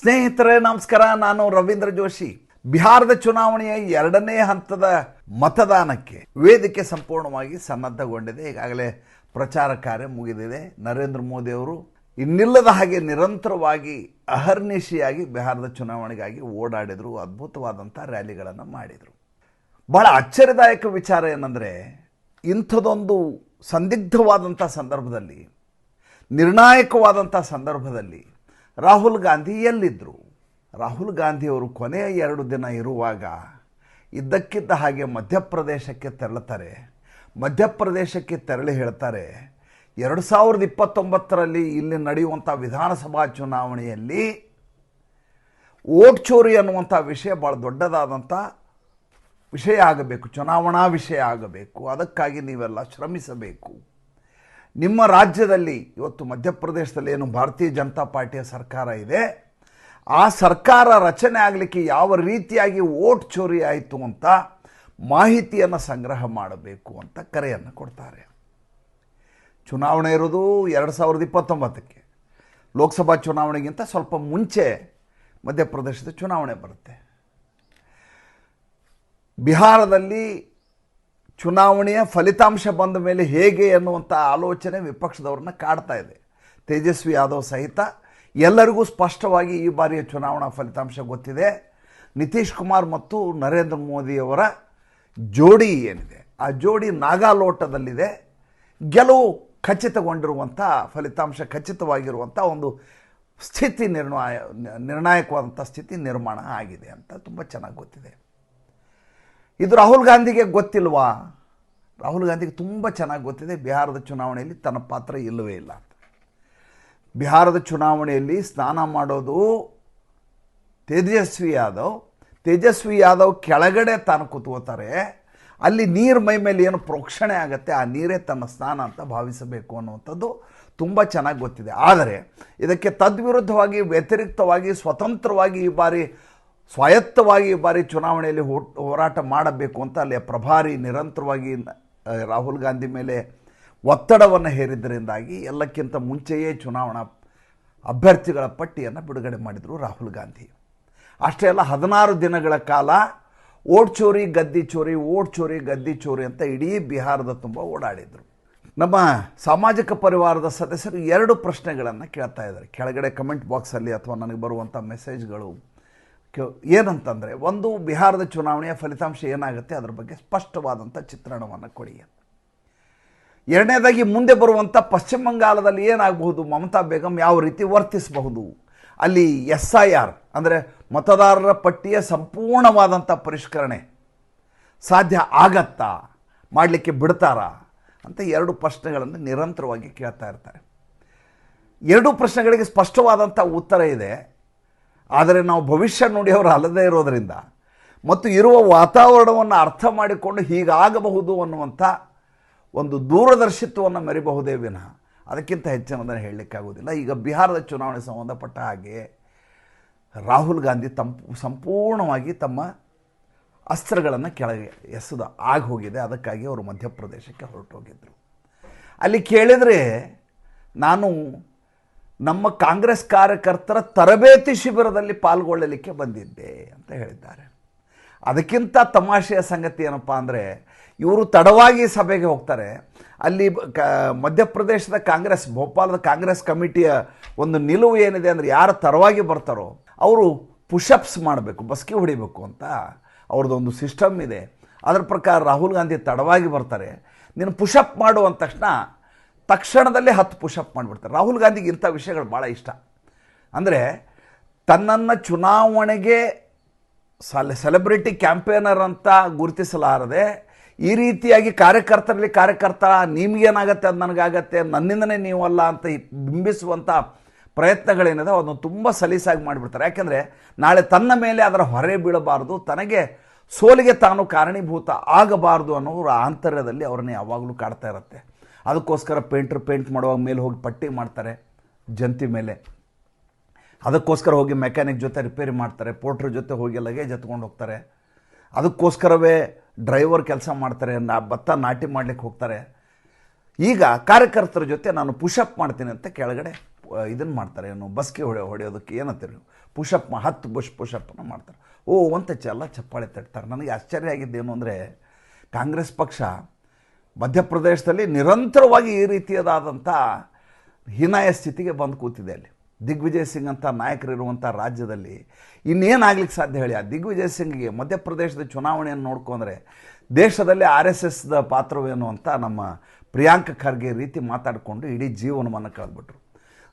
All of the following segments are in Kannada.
ಸ್ನೇಹಿತರೆ, ನಮಸ್ಕಾರ. ನಾನು ರವೀಂದ್ರ ಜೋಶಿ. ಬಿಹಾರದ ಚುನಾವಣೆಯ ಎರಡನೇ ಹಂತದ ಮತದಾನಕ್ಕೆ ವೇದಿಕೆ ಸಂಪೂರ್ಣವಾಗಿ ಸನ್ನದ್ಧಗೊಂಡಿದೆ. ಈಗಾಗಲೇ ಪ್ರಚಾರ ಕಾರ್ಯ ಮುಗಿದಿದೆ. ನರೇಂದ್ರ ಮೋದಿ ಅವರು ಇನ್ನಿಲ್ಲದ ಹಾಗೆ ನಿರಂತರವಾಗಿ ಅಹರ್ನಿಶಿಯಾಗಿ ಬಿಹಾರದ ಚುನಾವಣೆಗಾಗಿ ಓಡಾಡಿದರು ಅದ್ಭುತವಾದಂಥ ರ್ಯಾಲಿಗಳನ್ನು ಮಾಡಿದರು. ಬಹಳ ಆಶ್ಚರ್ಯದಾಯಕ ವಿಚಾರ ಏನಂದರೆ, ಇಂಥದೊಂದು ಸಂದಿಗ್ಧವಾದಂಥ ಸಂದರ್ಭದಲ್ಲಿ ನಿರ್ಣಾಯಕವಾದಂಥ ಸಂದರ್ಭದಲ್ಲಿ ರಾಹುಲ್ ಗಾಂಧಿ ಎಲ್ಲಿದ್ದರು ರಾಹುಲ್ ಗಾಂಧಿಯವರು ಕೊನೆಯ ಎರಡು ದಿನ ಇರುವಾಗ ಇದ್ದಕ್ಕಿದ್ದ ಹಾಗೆ ಮಧ್ಯಪ್ರದೇಶಕ್ಕೆ ತೆರಳುತ್ತಾರೆ. ಮಧ್ಯಪ್ರದೇಶಕ್ಕೆ ತೆರಳಿ ಹೇಳ್ತಾರೆ, ಎರಡು ಸಾವಿರದ ಇಪ್ಪತ್ತೊಂಬತ್ತರಲ್ಲಿ ಇಲ್ಲಿ ನಡೆಯುವಂಥ ವಿಧಾನಸಭಾ ಚುನಾವಣೆಯಲ್ಲಿ ಓಟ್ ಚೋರಿ ಅನ್ನುವಂಥ ವಿಷಯ ಭಾಳ ದೊಡ್ಡದಾದಂಥ ವಿಷಯ ಆಗಬೇಕು, ಚುನಾವಣಾ ವಿಷಯ ಆಗಬೇಕು. ಅದಕ್ಕಾಗಿ ನೀವೆಲ್ಲ ಶ್ರಮಿಸಬೇಕು. ನಿಮ್ಮ ರಾಜ್ಯದಲ್ಲಿ ಇವತ್ತು ಮಧ್ಯಪ್ರದೇಶದಲ್ಲಿ ಏನು ಭಾರತೀಯ ಜನತಾ ಪಾರ್ಟಿಯ ಸರ್ಕಾರ ಇದೆ, ಆ ಸರ್ಕಾರ ರಚನೆ ಆಗಲಿಕ್ಕೆ ಯಾವ ರೀತಿಯಾಗಿ ಓಟ್ ಚೋರಿ ಆಯಿತು ಅಂತ ಮಾಹಿತಿಯನ್ನು ಸಂಗ್ರಹ ಮಾಡಬೇಕು ಅಂತ ಕರೆಯನ್ನು ಕೊಡ್ತಾರೆ. ಚುನಾವಣೆ ಇರೋದು ಎರಡು ಸಾವಿರದ ಇಪ್ಪತ್ತೊಂಬತ್ತಕ್ಕೆ. ಲೋಕಸಭಾ ಚುನಾವಣೆಗಿಂತ ಸ್ವಲ್ಪ ಮುಂಚೆ ಮಧ್ಯಪ್ರದೇಶದ ಚುನಾವಣೆ ಬರುತ್ತೆ. ಬಿಹಾರದಲ್ಲಿ ಚುನಾವಣೆಯ ಫಲಿತಾಂಶ ಬಂದ ಮೇಲೆ ಹೇಗೆ ಎನ್ನುವಂಥ ಆಲೋಚನೆ ವಿಪಕ್ಷದವ್ರನ್ನ ಕಾಡ್ತಾ ಇದೆ. ತೇಜಸ್ವಿ ಯಾದವ್ ಸಹಿತ ಎಲ್ಲರಿಗೂ ಸ್ಪಷ್ಟವಾಗಿ ಈ ಬಾರಿಯ ಚುನಾವಣಾ ಫಲಿತಾಂಶ ಗೊತ್ತಿದೆ. ನಿತೀಶ್ ಕುಮಾರ್ ಮತ್ತು ನರೇಂದ್ರ ಮೋದಿಯವರ ಜೋಡಿ ಏನಿದೆ? ಆ ಜೋಡಿ ನಾಗಾಲೋಟದಲ್ಲಿದೆ. ಗೆಲುವು ಖಚಿತಗೊಂಡಿರುವಂಥ, ಫಲಿತಾಂಶ ಖಚಿತವಾಗಿರುವಂಥ ಒಂದು ಸ್ಥಿತಿ ನಿರ್ಣಾಯ ನಿರ್ಣಾಯಕವಾದಂಥ ಸ್ಥಿತಿ ನಿರ್ಮಾಣ ಆಗಿದೆ ಅಂತ ತುಂಬ ಚೆನ್ನಾಗಿ ಗೊತ್ತಿದೆ. ಇದು ರಾಹುಲ್ ಗಾಂಧಿಗೆ ಗೊತ್ತಿಲ್ವಾ? ರಾಹುಲ್ ಗಾಂಧಿಗೆ ತುಂಬ ಚೆನ್ನಾಗಿ ಗೊತ್ತಿದೆ. ಬಿಹಾರದ ಚುನಾವಣೆಯಲ್ಲಿ ತನ್ನ ಪಾತ್ರ ಇಲ್ಲವೇ ಇಲ್ಲ ಬಿಹಾರದ ಚುನಾವಣೆಯಲ್ಲಿ ಸ್ನಾನ ಮಾಡೋದು ತೇಜಸ್ವಿ ಯಾದವ್. ತೇಜಸ್ವಿ ಯಾದವ್ ಕೆಳಗಡೆ ತಾನು ಕೂತ್ಕೋತಾರೆ. ಅಲ್ಲಿ ನೀರು ಮೈ ಮೇಲೆ ಏನು ಪ್ರೋಕ್ಷಣೆ ಆಗುತ್ತೆ, ಆ ನೀರೇ ತನ್ನ ಸ್ನಾನ ಅಂತ ಭಾವಿಸಬೇಕು ಅನ್ನುವಂಥದ್ದು ತುಂಬ ಚೆನ್ನಾಗಿ ಗೊತ್ತಿದೆ. ಆದರೆ ಇದಕ್ಕೆ ತದ್ವಿರುದ್ಧವಾಗಿ, ವ್ಯತಿರಿಕ್ತವಾಗಿ, ಸ್ವತಂತ್ರವಾಗಿ ಈ ಬಾರಿ ಸ್ವಾಯತ್ತವಾಗಿ ಬಾರಿ ಚುನಾವಣೆಯಲ್ಲಿ ಹೋರಾಟ ಮಾಡಬೇಕು ಅಂತ ಅಲ್ಲಿ ಪ್ರಭಾರಿ ನಿರಂತರವಾಗಿ ರಾಹುಲ್ ಗಾಂಧಿ ಮೇಲೆ ಒತ್ತಡವನ್ನು ಹೇರಿದ್ದರಿಂದಾಗಿ ಎಲ್ಲಕ್ಕಿಂತ ಮುಂಚೆಯೇ ಚುನಾವಣಾ ಅಭ್ಯರ್ಥಿಗಳ ಪಟ್ಟಿಯನ್ನು ಬಿಡುಗಡೆ ಮಾಡಿದರು ರಾಹುಲ್ ಗಾಂಧಿ. ಅಷ್ಟೇ ಅಲ್ಲ, ಹದಿನಾರು ದಿನಗಳ ಕಾಲ ಓಟ್ ಚೋರಿ, ಗದ್ದಿ ಚೋರಿ, ಓಟ್ ಚೋರಿ, ಗದ್ದಿ ಚೋರಿ ಅಂತ ಇಡೀ ಬಿಹಾರದ ತುಂಬ ಓಡಾಡಿದರು. ನಮ್ಮ ಸಾಮಾಜಿಕ ಪರಿವಾರದ ಸದಸ್ಯರು ಎರಡು ಪ್ರಶ್ನೆಗಳನ್ನು ಕೇಳ್ತಾ ಇದ್ದಾರೆ. ಕೆಳಗಡೆ ಕಮೆಂಟ್ ಬಾಕ್ಸಲ್ಲಿ ಅಥವಾ ನನಗೆ ಬರುವಂಥ ಮೆಸೇಜ್ಗಳು. ಏನಂತಂದರೆ ಒಂದು ಬಿಹಾರದ ಚುನಾವಣೆಯ ಫಲಿತಾಂಶ ಏನಾಗುತ್ತೆ ಅದರ ಬಗ್ಗೆ ಸ್ಪಷ್ಟವಾದಂಥ ಚಿತ್ರಣವನ್ನು ಕೊಡಿ ಎರಡನೇದಾಗಿ ಮುಂದೆ ಬರುವಂಥ ಪಶ್ಚಿಮ ಬಂಗಾಲದಲ್ಲಿ ಏನಾಗಬಹುದು, ಮಮತಾ ಬೇಗಂ ಯಾವ ರೀತಿ ವರ್ತಿಸಬಹುದು? ಅಲ್ಲಿ ಎಸ್ ಐ ಆರ್, ಅಂದರೆ ಮತದಾರರ ಪಟ್ಟಿಯ ಸಂಪೂರ್ಣವಾದಂಥ ಪರಿಷ್ಕರಣೆ ಸಾಧ್ಯ ಆಗತ್ತಾ? ಮಾಡಲಿಕ್ಕೆ ಬಿಡ್ತಾರಾ? ಅಂತ ಎರಡು ಪ್ರಶ್ನೆಗಳನ್ನು ನಿರಂತರವಾಗಿ ಕೇಳ್ತಾ ಇರ್ತಾರೆ. ಎರಡು ಪ್ರಶ್ನೆಗಳಿಗೆ ಸ್ಪಷ್ಟವಾದಂಥ ಉತ್ತರ ಇದೆ. ಆದರೆ ನಾವು ಭವಿಷ್ಯ ನುಡಿಯವರು ಅಲ್ಲದೇ ಇರೋದರಿಂದ ಮತ್ತು ಇರುವ ವಾತಾವರಣವನ್ನು ಅರ್ಥ ಮಾಡಿಕೊಂಡು ಹೀಗಾಗಬಹುದು ಅನ್ನುವಂಥ ಒಂದು ದೂರದರ್ಶಿತ್ವವನ್ನು ಮೆರಿಬಹುದೇ ವಿನಃ. ಅದಕ್ಕಿಂತ ಹೆಚ್ಚಿನದನ್ನು ಹೇಳಲಿಕ್ಕಾಗೋದಿಲ್ಲ ಈಗ ಬಿಹಾರದ ಚುನಾವಣೆ ಸಂಬಂಧಪಟ್ಟ ಹಾಗೆ ರಾಹುಲ್ ಗಾಂಧಿ ತಂಪು ಸಂಪೂರ್ಣವಾಗಿ ತಮ್ಮ ಅಸ್ತ್ರಗಳನ್ನು ಕೆಳಗೆ ಎಸೆದು ಆಗಿ ಹೋಗಿದೆ ಅದಕ್ಕಾಗಿ ಅವರು ಮಧ್ಯಪ್ರದೇಶಕ್ಕೆ ಹೊರಟೋಗಿದ್ದರು ಅಲ್ಲಿ ಕೇಳಿದರೆ ನಾನು ನಮ್ಮ ಕಾಂಗ್ರೆಸ್ ಕಾರ್ಯಕರ್ತರ ತರಬೇತಿ ಶಿಬಿರದಲ್ಲಿ ಪಾಲ್ಗೊಳ್ಳಲಿಕ್ಕೆ ಬಂದಿದ್ದೆ ಅಂತ ಹೇಳಿದ್ದಾರೆ. ಅದಕ್ಕಿಂತ ತಮಾಷೆಯ ಸಂಗತಿ ಏನಪ್ಪ ಅಂದರೆ, ಇವರು ತಡವಾಗಿ ಸಭೆಗೆ ಹೋಗ್ತಾರೆ. ಅಲ್ಲಿ ಕ, ಮಧ್ಯಪ್ರದೇಶದ ಕಾಂಗ್ರೆಸ್, ಭೋಪಾಲದ ಕಾಂಗ್ರೆಸ್ ಕಮಿಟಿಯ ಒಂದು ನಿಲುವು ಏನಿದೆ ಅಂದರೆ, ಯಾರು ತರವಾಗಿ ಬರ್ತಾರೋ ಅವರು ಪುಷಪ್ಸ್ ಮಾಡಬೇಕು, ಬಸ್ಕಿ ಹೊಡಿಬೇಕು ಅಂತ ಅವ್ರದ್ದೊಂದು ಸಿಸ್ಟಮ್ ಇದೆ. ಅದರ ಪ್ರಕಾರ ರಾಹುಲ್ ಗಾಂಧಿ ತಡವಾಗಿ ಬರ್ತಾರೆ. ನೀನು ಪುಷಪ್ ಮಾಡು ತಕ್ಷಣ ತಕ್ಷಣದಲ್ಲೇ ಹತ್ತು ಪುಷಪ್ ಮಾಡಿಬಿಡ್ತಾರೆ. ರಾಹುಲ್ ಗಾಂಧಿಗೆ ಇಂಥ ವಿಷಯಗಳು ಭಾಳ ಇಷ್ಟ. ಅಂದರೆ ತನ್ನನ್ನು ಚುನಾವಣೆಗೆ ಸಲ ಸೆಲೆಬ್ರಿಟಿ ಕ್ಯಾಂಪೇನರ್ ಅಂತ ಗುರುತಿಸಲಾರದೆ ಈ ರೀತಿಯಾಗಿ ಕಾರ್ಯಕರ್ತರಲ್ಲಿ ಕಾರ್ಯಕರ್ತ ನಿಮಗೇನಾಗತ್ತೆ ಅದು ನನಗಾಗತ್ತೆ, ನನ್ನಿಂದನೇ ನೀವಲ್ಲ ಅಂತ ಬಿಂಬಿಸುವಂಥ ಪ್ರಯತ್ನಗಳೇನಿದೆ ಅದನ್ನು ತುಂಬ ಸಲೀಸಾಗಿ ಮಾಡಿಬಿಡ್ತಾರೆ. ಯಾಕೆಂದರೆ ನಾಳೆ ತನ್ನ ಮೇಲೆ ಅದರ ಹೊರೆ ಬೀಳಬಾರ್ದು, ತನಗೆ ಸೋಲಿಗೆ ತಾನು ಕಾರಣೀಭೂತ ಆಗಬಾರ್ದು ಅನ್ನೋರು ಆಂತರ್ಯದಲ್ಲಿ ಅವ್ರನ್ನ ಯಾವಾಗಲೂ ಕಾಡ್ತಾ ಇರುತ್ತೆ. ಅದಕ್ಕೋಸ್ಕರ ಪೇಂಟ್ರ್ ಪೇಂಟ್ ಮಾಡುವಾಗ ಮೇಲೆ ಹೋಗಿ ಪಟ್ಟಿ ಮಾಡ್ತಾರೆ ಜಂತಿ ಮೇಲೆ. ಅದಕ್ಕೋಸ್ಕರ ಹೋಗಿ ಮೆಕ್ಯಾನಿಕ್ ಜೊತೆ ರಿಪೇರಿ ಮಾಡ್ತಾರೆ, ಪೋಟ್ರ್ ಜೊತೆ ಹೋಗಿ ಲಗೇಜ್ ಎತ್ಕೊಂಡು ಹೋಗ್ತಾರೆ. ಅದಕ್ಕೋಸ್ಕರವೇ ಡ್ರೈವರ್ ಕೆಲಸ ಮಾಡ್ತಾರೆ, ನಾ ಭತ್ತ ನಾಟಿ ಮಾಡಲಿಕ್ಕೆ ಹೋಗ್ತಾರೆ. ಈಗ ಕಾರ್ಯಕರ್ತರ ಜೊತೆ ನಾನು ಪುಷಪ್ ಮಾಡ್ತೀನಿ ಅಂತ ಕೆಳಗಡೆ ಇದನ್ನು ಮಾಡ್ತಾರೆ. ಏನು, ಬಸ್ಗೆ ಹೊಡೆ, ಹೊಡೆಯೋದಕ್ಕೆ ಏನಂತೀರಿ ಪುಷಪ್ ಹತ್ತು ಬುಷ್ ಪುಷಪ್ಪನ್ನು ಮಾಡ್ತಾರೆ. ಓ ಅಂತ ಚೆಲ್ಲ ಚಪ್ಪಾಳೆ ತಟ್ತಾರೆ. ನನಗೆ ಆಶ್ಚರ್ಯ ಆಗಿದ್ದೇನು ಅಂದರೆ, ಕಾಂಗ್ರೆಸ್ ಪಕ್ಷ ಮಧ್ಯಪ್ರದೇಶದಲ್ಲಿ ನಿರಂತರವಾಗಿ ಈ ರೀತಿಯದಾದಂಥ ಹೀನಾಯ ಸ್ಥಿತಿಗೆ ಬಂದು ಕೂತಿದೆ ಅಲ್ಲಿ. ದಿಗ್ವಿಜಯ್ ಸಿಂಗ್ ಅಂತ ನಾಯಕರಿರುವಂಥ ರಾಜ್ಯದಲ್ಲಿ ಇನ್ನೇನಾಗ್ಲಿಕ್ಕೆ ಸಾಧ್ಯ ಹೇಳಿ? ಆ ದಿಗ್ವಿಜಯ್ ಸಿಂಗ್ಗೆ ಮಧ್ಯಪ್ರದೇಶದ ಚುನಾವಣೆಯನ್ನು ನೋಡ್ಕೊಂಡ್ರೆ ದೇಶದಲ್ಲಿ ಆರ್ ಎಸ್ ಎಸ್ದ ಪಾತ್ರವೇನು ಅಂತ ನಮ್ಮ ಪ್ರಿಯಾಂಕ ಖರ್ಗೆ ರೀತಿ ಮಾತಾಡಿಕೊಂಡು ಇಡೀ ಜೀವನವನ್ನು ಕಳೆದ್ಬಿಟ್ರು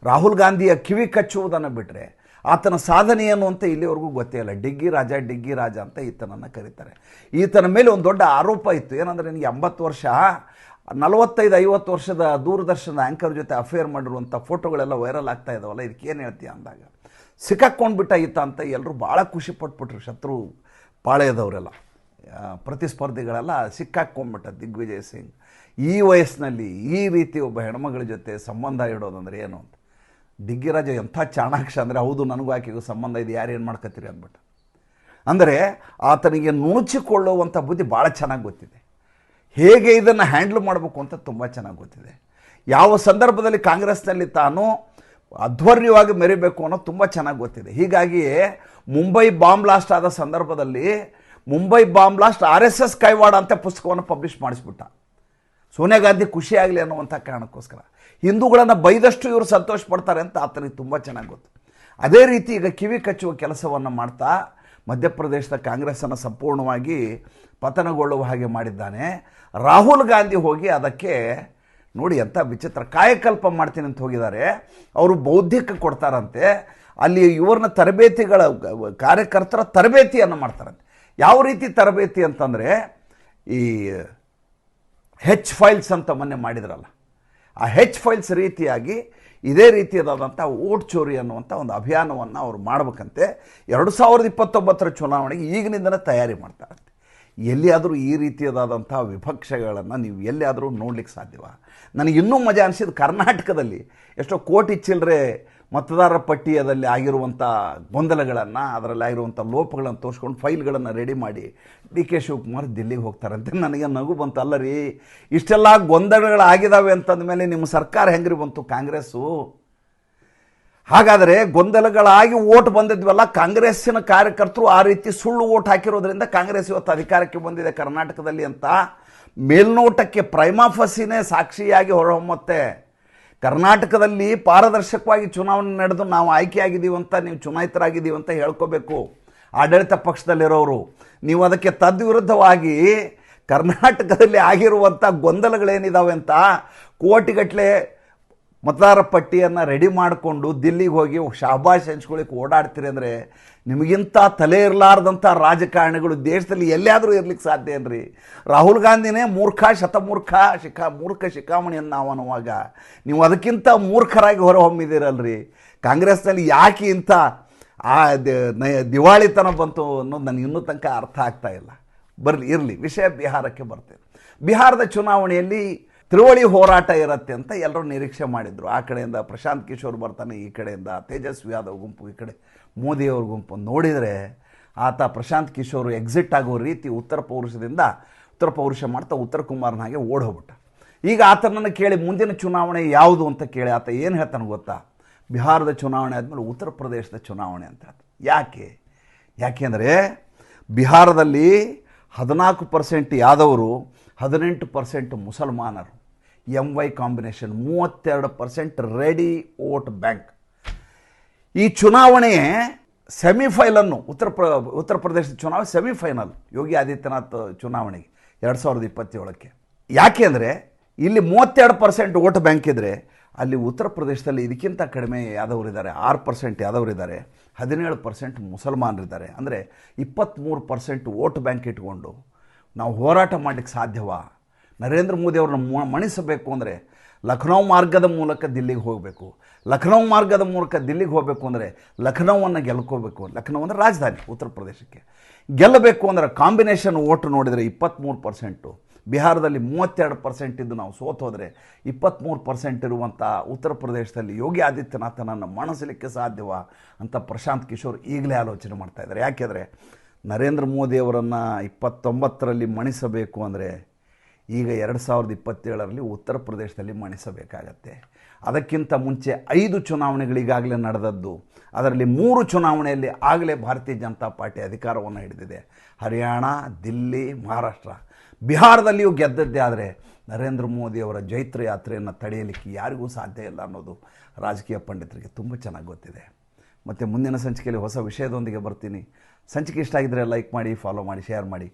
ರಾಹುಲ್ ಗಾಂಧಿಯ ಕಿವಿ ಕಚ್ಚುವುದನ್ನು ಬಿಟ್ಟರೆ ಆತನ ಸಾಧನೆ ಏನು ಅಂತ ಇಲ್ಲಿವರೆಗೂ ಗೊತ್ತೇ ಇಲ್ಲ. ಡಿಗ್ಗಿ ರಾಜ ಡಿಗ್ಗಿ ರಾಜ ಅಂತ ಈತನನ್ನು ಕರೀತಾರೆ. ಈತನ ಮೇಲೆ ಒಂದು ದೊಡ್ಡ ಆರೋಪ ಇತ್ತು. ಏನಂದರೆ ನಿನಗೆ ಎಂಬತ್ತು ವರ್ಷ, ನಲವತ್ತೈದು, ಐವತ್ತು ವರ್ಷದ ದೂರದರ್ಶನದ ಆ್ಯಂಕರ್ ಜೊತೆ ಅಫೇರ್ ಮಾಡಿರುವಂಥ ಫೋಟೋಗಳೆಲ್ಲ ವೈರಲ್ ಆಗ್ತಾ ಇದ್ದಾವಲ್ಲ ಏನು ಹೇಳ್ತೀಯ ಅಂದಾಗ. ಸಿಕ್ಕಾಕ್ಕೊಂಡ್ಬಿಟ್ಟ ಈತ ಅಂತ ಎಲ್ಲರೂ ಭಾಳ ಖುಷಿ ಪಟ್ಬಿಟ್ರು, ಶತ್ರು ಪಾಳೆಯದವರೆಲ್ಲ. ಪ್ರತಿಸ್ಪರ್ಧಿಗಳೆಲ್ಲ ಸಿಕ್ಕಾಕ್ಕೊಂಡ್ಬಿಟ್ಟ ದಿಗ್ವಿಜಯ್ ಸಿಂಗ್. ಈ ವಯಸ್ಸಿನಲ್ಲಿ ಈ ರೀತಿ ಒಬ್ಬ ಹೆಣ್ಮಗಳ ಜೊತೆ ಸಂಬಂಧ ಇಡೋದಂದ್ರೆ ಏನು ಅಂತ. ಡಿಗ್ಗಿರಾಜ ಎಂಥ ಚಾಣಾಕ್ಷ ಅಂದರೆ ಹೌದು, ನನಗೂ ಆಕೆಗೂ ಸಂಬಂಧ ಇದೆ, ಯಾರು ಏನು ಮಾಡ್ಕೋತೀರಿ ಅಂದ್ಬಿಟ್ಟು. ಅಂದರೆ ಆತನಿಗೆ ನೋಚಿಕೊಳ್ಳುವಂಥ ಬುದ್ಧಿ ಭಾಳ ಚೆನ್ನಾಗಿ ಗೊತ್ತಿದೆ. ಹೇಗೆ ಇದನ್ನು ಹ್ಯಾಂಡ್ಲ್ ಮಾಡಬೇಕು ಅಂತ ತುಂಬ ಚೆನ್ನಾಗಿ ಗೊತ್ತಿದೆ. ಯಾವ ಸಂದರ್ಭದಲ್ಲಿ ಕಾಂಗ್ರೆಸ್ನಲ್ಲಿ ತಾನು ಅಧ್ವರ್ಯವಾಗಿ ಮೆರಿಬೇಕು ಅನ್ನೋದು ತುಂಬ ಚೆನ್ನಾಗಿ ಗೊತ್ತಿದೆ. ಹೀಗಾಗಿಯೇ ಮುಂಬೈ ಬಾಂಬ್ ಬ್ಲಾಸ್ಟ್ ಆದ ಸಂದರ್ಭದಲ್ಲಿ Mumbai bomb blast R S S ಕೈವಾಡ ಅಂತ ಪುಸ್ತಕವನ್ನು ಪಬ್ಲಿಷ್ ಮಾಡಿಸ್ಬಿಟ್ಟ. ಸೋನಿಯಾ ಗಾಂಧಿ ಖುಷಿಯಾಗಲಿ ಅನ್ನುವಂಥ ಕಾರಣಕ್ಕೋಸ್ಕರ. ಹಿಂದೂಗಳನ್ನು ಬೈದಷ್ಟು ಇವರು ಸಂತೋಷ ಪಡ್ತಾರೆ ಅಂತ ಆತನಿಗೆ ತುಂಬ ಚೆನ್ನಾಗಿ ಗೊತ್ತು. ಅದೇ ರೀತಿ ಈಗ ಕಿವಿ ಕಚ್ಚುವ ಕೆಲಸವನ್ನು ಮಾಡ್ತಾ ಮಧ್ಯಪ್ರದೇಶದ ಕಾಂಗ್ರೆಸ್ಸನ್ನು ಸಂಪೂರ್ಣವಾಗಿ ಪತನಗೊಳ್ಳುವ ಹಾಗೆ ಮಾಡಿದ್ದಾನೆ. ರಾಹುಲ್ ಗಾಂಧಿ ಹೋಗಿ ಅದಕ್ಕೆ ನೋಡಿ ಎಂಥ ವಿಚಿತ್ರ ಕಾಯಕಲ್ಪ ಮಾಡ್ತೀನಿ ಅಂತ ಹೋಗಿದ್ದಾರೆ. ಅವರು ಬೌದ್ಧಿಕ ಕೊಡ್ತಾರಂತೆ. ಅಲ್ಲಿ ಇವ್ರನ್ನ ತರಬೇತಿಗಳ ಕಾರ್ಯಕರ್ತರ ತರಬೇತಿಯನ್ನು ಮಾಡ್ತಾರಂತೆ. ಯಾವ ರೀತಿ ತರಬೇತಿ ಅಂತಂದರೆ ಈ ಹೆಚ್ ಫೈಲ್ಸ್ ಅಂತ ಮೊನ್ನೆ ಮಾಡಿದ್ರಲ್ಲ. ಆ ಹೆಚ್ ಫೈಲ್ಸ್ ರೀತಿಯಾಗಿ ಇದೇ ರೀತಿಯಾದಂಥ ಓಟ್ ಚೋರಿ ಅನ್ನುವಂಥ ಒಂದು ಅಭಿಯಾನವನ್ನು ಅವರು ಮಾಡಬೇಕಂತೆ. ಎರಡು ಸಾವಿರದ ಇಪ್ಪತ್ತೊಂಬತ್ತರ ಚುನಾವಣೆಗೆ ಈಗಿನಿಂದನೇ ತಯಾರಿ ಮಾಡ್ತಾರಂತೆ ಎಲ್ಲಿಯಾದರೂ ಈ ರೀತಿಯಾದಂಥ ವಿಪಕ್ಷಗಳನ್ನು ನೀವು ಎಲ್ಲಿಯಾದರೂ ನೋಡ್ಲಿಕ್ಕೆ ಸಾಧ್ಯವ? ನನಗೆ ಇನ್ನೂ ಮಜಾ ಅನಿಸಿದ ಕರ್ನಾಟಕದಲ್ಲಿ ಎಷ್ಟೋ ಕೋಟಿ ಚಿಲ್ಲರೆ ಮತದಾರರ ಪಟ್ಟಿಯದಲ್ಲಿ ಆಗಿರುವಂಥ ಗೊಂದಲಗಳನ್ನು, ಅದರಲ್ಲಿ ಆಗಿರುವಂಥ ಲೋಪಗಳನ್ನು ತೋರಿಸ್ಕೊಂಡು ಫೈಲ್ಗಳನ್ನು ರೆಡಿ ಮಾಡಿ ಡಿ ಕೆ ಶಿವಕುಮಾರ್ ದಿಲ್ಲಿಗೆ ಅಂತ ನನಗೆ ನಗು ಬಂತು. ಅಲ್ಲ ರೀ ಇಷ್ಟೆಲ್ಲ ಗೊಂದಲಗಳಾಗಿದ್ದಾವೆ ಅಂತಂದ ಮೇಲೆ ನಿಮ್ಮ ಸರ್ಕಾರ ಹೆಂಗ್ರಿ ಬಂತು? ಕಾಂಗ್ರೆಸ್ಸು. ಹಾಗಾದರೆ ಗೊಂದಲಗಳಾಗಿ ಓಟ್ ಬಂದಿದ್ವಲ್ಲ, ಕಾಂಗ್ರೆಸ್ಸಿನ ಕಾರ್ಯಕರ್ತರು ಆ ರೀತಿ ಸುಳ್ಳು ಓಟ್ ಹಾಕಿರೋದ್ರಿಂದ ಕಾಂಗ್ರೆಸ್ ಇವತ್ತು ಅಧಿಕಾರಕ್ಕೆ ಬಂದಿದೆ ಕರ್ನಾಟಕದಲ್ಲಿ ಅಂತ ಮೇಲ್ನೋಟಕ್ಕೆ ಪ್ರೈಮಾಫಸಿನೇ ಸಾಕ್ಷಿಯಾಗಿ ಹೊರಹೊಮ್ಮತ್ತೆ. ಕರ್ನಾಟಕದಲ್ಲಿ ಪಾರದರ್ಶಕವಾಗಿ ಚುನಾವಣೆ ನಡೆದು ನಾವು ಆಯ್ಕೆಯಾಗಿದ್ದೀವಿ ಅಂತ, ನೀವು ಚುನಾಯಿತರಾಗಿದ್ದೀವಿ ಅಂತ ಹೇಳ್ಕೋಬೇಕು. ಆಡಳಿತ ಪಕ್ಷದಲ್ಲಿರೋರು, ನೀವು ಅದಕ್ಕೆ ತದ್ವಿರುದ್ಧವಾಗಿ ಕರ್ನಾಟಕದಲ್ಲಿ ಆಗಿರುವಂಥ ಗೊಂದಲಗಳೇನಿದಾವೆ ಅಂತ ಕೋಟಿಗಟ್ಟಲೆ ಮತದಾರ ಪಟ್ಟಿಯನ್ನು ರೆಡಿ ಮಾಡಿಕೊಂಡು ದಿಲ್ಲಿಗೆ ಹೋಗಿ ಶಾಬಾಷ್ ಹಂಚ್ಕೊಳ್ಳಿಕ್ಕೆ ಓಡಾಡ್ತೀರಿ ಅಂದರೆ ನಿಮಗಿಂತ ತಲೆ ಇರಲಾರ್ದಂಥ ರಾಜಕಾರಣಿಗಳು ದೇಶದಲ್ಲಿ ಎಲ್ಲಿಯಾದರೂ ಇರ್ಲಿಕ್ಕೆ ಸಾಧ್ಯ ಏನ್ರಿ? ರಾಹುಲ್ ಗಾಂಧಿನೇ ಮೂರ್ಖ, ಶತಮೂರ್ಖ, ಶಿಖಾ, ಮೂರ್ಖ ಶಿಖಾಮಣಿಯನ್ನು ನಾವು ಅನ್ನುವಾಗ ನೀವು ಅದಕ್ಕಿಂತ ಮೂರ್ಖರಾಗಿ ಹೊರಹೊಮ್ಮಿದ್ದೀರಲ್ರಿ ಕಾಂಗ್ರೆಸ್ನಲ್ಲಿ ಯಾಕೆ ಇಂಥ ಆ ದಿವಾಳಿತನ ಬಂತು ಅನ್ನೋದು ನನಗೆ ಇನ್ನೂ ತನಕ ಅರ್ಥ ಆಗ್ತಾ ಇಲ್ಲ. ಬರಲಿ, ಇರಲಿ, ವಿಷಯ ಬಿಹಾರಕ್ಕೆ ಬರ್ತೇನೆ. ಬಿಹಾರದ ಚುನಾವಣೆಯಲ್ಲಿ ತ್ರಿವಳಿ ಹೋರಾಟ ಇರುತ್ತೆ ಅಂತ ಎಲ್ಲರೂ ನಿರೀಕ್ಷೆ ಮಾಡಿದರು. ಆ ಕಡೆಯಿಂದ ಪ್ರಶಾಂತ್ ಕಿಶೋರ್ ಬರ್ತಾನೆ, ಈ ಕಡೆಯಿಂದ ತೇಜಸ್ವಿ ಯಾದವ್ ಗುಂಪು, ಈ ಕಡೆ ಮೋದಿಯವ್ರ ಗುಂಪು. ನೋಡಿದರೆ ಆತ ಪ್ರಶಾಂತ್ ಕಿಶೋರ್ ಎಕ್ಸಿಟ್ ಆಗೋ ರೀತಿ ಉತ್ತರ ಪೌರುಷದಿಂದ ಉತ್ತರ ಪೌರುಷ ಮಾಡ್ತಾ ಉತ್ತರ ಕುಮಾರ್ನ ಹಾಗೆ ಓಡೋಗ್ಬಿಟ್ಟ. ಈಗ ಆತನನ್ನು ಕೇಳಿ ಮುಂದಿನ ಚುನಾವಣೆ ಯಾವುದು ಅಂತ ಕೇಳಿ ಆತ ಏನು ಹೇಳ್ತಾನೆ ಗೊತ್ತಾ? ಬಿಹಾರದ ಚುನಾವಣೆ ಆದಮೇಲೆ ಉತ್ತರ ಪ್ರದೇಶದ ಚುನಾವಣೆ ಅಂತ ಯಾಕೆ? ಯಾಕೆಂದರೆ ಬಿಹಾರದಲ್ಲಿ ಹದಿನಾಲ್ಕು ಪರ್ಸೆಂಟ್ ಯಾದವರು, ಹದಿನೆಂಟು ಪರ್ಸೆಂಟ್ ಮುಸಲ್ಮಾನರು. ಎಂ ವೈ ಕಾಂಬಿನೇಷನ್ ಮೂವತ್ತೆರಡು ಪರ್ಸೆಂಟ್ ರೆಡಿ ವೋಟ್ ಬ್ಯಾಂಕ್ ಈ ಚುನಾವಣೆ ಸೆಮಿಫೈನಲ್ನು ಉತ್ತರ ಪ್ರ, ಉತ್ತರ ಪ್ರದೇಶದ ಚುನಾವಣೆ ಸೆಮಿಫೈನಲ್ ಯೋಗಿ ಆದಿತ್ಯನಾಥ್ ಚುನಾವಣೆಗೆ, ಎರಡು ಸಾವಿರದ ಇಪ್ಪತ್ತೇಳಕ್ಕೆ. ಯಾಕೆ ಅಂದರೆ, ಇಲ್ಲಿ ಮೂವತ್ತೆರಡು ಪರ್ಸೆಂಟ್ ವೋಟ್ ಬ್ಯಾಂಕ್ ಇದ್ದರೆ ಅಲ್ಲಿ ಉತ್ತರ ಪ್ರದೇಶದಲ್ಲಿ ಇದಕ್ಕಿಂತ ಕಡಿಮೆ ಯಾದವರಿದ್ದಾರೆ ಆರು ಪರ್ಸೆಂಟ್ ಯಾದವರಿದ್ದಾರೆ ಹದಿನೇಳು ಪರ್ಸೆಂಟ್ ಮುಸಲ್ಮಾನರಿದ್ದಾರೆ. ಅಂದರೆ ಇಪ್ಪತ್ತ್ಮೂರು ಪರ್ಸೆಂಟ್ ವೋಟ್ ಬ್ಯಾಂಕ್ ಇಟ್ಕೊಂಡು ನಾವು ಹೋರಾಟ ಮಾಡಲಿಕ್ಕೆ ಸಾಧ್ಯವಾ? ನರೇಂದ್ರ ಮೋದಿ ಅವ್ರನ್ನ ಮಣಿಸಬೇಕು ಅಂದರೆ ಲಖನೌ ಮಾರ್ಗದ ಮೂಲಕ ದಿಲ್ಲಿಗೆ ಹೋಗಬೇಕು. ಲಖನೌ ಮಾರ್ಗದ ಮೂಲಕ ದಿಲ್ಲಿಗೆ ಹೋಗಬೇಕು ಅಂದರೆ ಲಖನೌವನ್ನು ಗೆಲ್ಕೋಬೇಕು ಲಖನೌ ಅಂದರೆ ರಾಜಧಾನಿ ಉತ್ತರ ಪ್ರದೇಶಕ್ಕೆ. ಗೆಲ್ಲಬೇಕು ಅಂದರೆ ಕಾಂಬಿನೇಷನ್ ಓಟ್ ನೋಡಿದರೆ ಇಪ್ಪತ್ತ್ಮೂರು ಪರ್ಸೆಂಟು. ಬಿಹಾರದಲ್ಲಿ ಮೂವತ್ತೆರಡು ಪರ್ಸೆಂಟ್ ಇದ್ದು ನಾವು ಸೋತೋದ್ರೆ ಇಪ್ಪತ್ತ್ಮೂರು ಪರ್ಸೆಂಟ್ ಇರುವಂಥ ಉತ್ತರ ಪ್ರದೇಶದಲ್ಲಿ ಯೋಗಿ ಆದಿತ್ಯನಾಥನನ್ನು ಮಣಿಸಲಿಕ್ಕೆ ಸಾಧ್ಯವ ಅಂತ ಪ್ರಶಾಂತ್ ಕಿಶೋರ್ ಈಗಲೇ ಆಲೋಚನೆ ಮಾಡ್ತಾ ಇದ್ದಾರೆ. ಯಾಕೆಂದರೆ ನರೇಂದ್ರ ಮೋದಿಯವರನ್ನು ಇಪ್ಪತ್ತೊಂಬತ್ತರಲ್ಲಿ ಮಣಿಸಬೇಕು ಅಂದರೆ ಈಗ ಎರಡು ಸಾವಿರದ ಇಪ್ಪತ್ತೇಳರಲ್ಲಿ ಉತ್ತರ ಪ್ರದೇಶದಲ್ಲಿ ಮಣಿಸಬೇಕಾಗತ್ತೆ. ಅದಕ್ಕಿಂತ ಮುಂಚೆ ಐದು ಚುನಾವಣೆಗಳಿಗಾಗಲೇ ನಡೆದದ್ದು. ಅದರಲ್ಲಿ ಮೂರು ಚುನಾವಣೆಯಲ್ಲಿ ಆಗಲೇ ಭಾರತೀಯ ಜನತಾ ಪಾರ್ಟಿ ಅಧಿಕಾರವನ್ನು ಹಿಡಿದಿದೆ. ಹರಿಯಾಣ, ದಿಲ್ಲಿ, ಮಹಾರಾಷ್ಟ್ರ. ಬಿಹಾರದಲ್ಲಿಯೂ ಗೆದ್ದದ್ದೇ ಆದರೆ ನರೇಂದ್ರ ಮೋದಿಯವರ ಜೈತ್ರ ಯಾತ್ರೆಯನ್ನು ತಡೆಯಲಿಕ್ಕೆ ಯಾರಿಗೂ ಸಾಧ್ಯ ಇಲ್ಲ ಅನ್ನೋದು ರಾಜಕೀಯ ಪಂಡಿತರಿಗೆ ತುಂಬ ಚೆನ್ನಾಗಿ ಗೊತ್ತಿದೆ. ಮತ್ತು ಮುಂದಿನ ಸಂಚಿಕೆಯಲ್ಲಿ ಹೊಸ ವಿಷಯದೊಂದಿಗೆ ಬರ್ತೀನಿ. ಸಂಚಿಕೆ ಇಷ್ಟ ಆಗಿದ್ದರೆ ಲೈಕ್ ಮಾಡಿ ಫಾಲೋ ಮಾಡಿ ಶೇರ್ ಮಾಡಿ.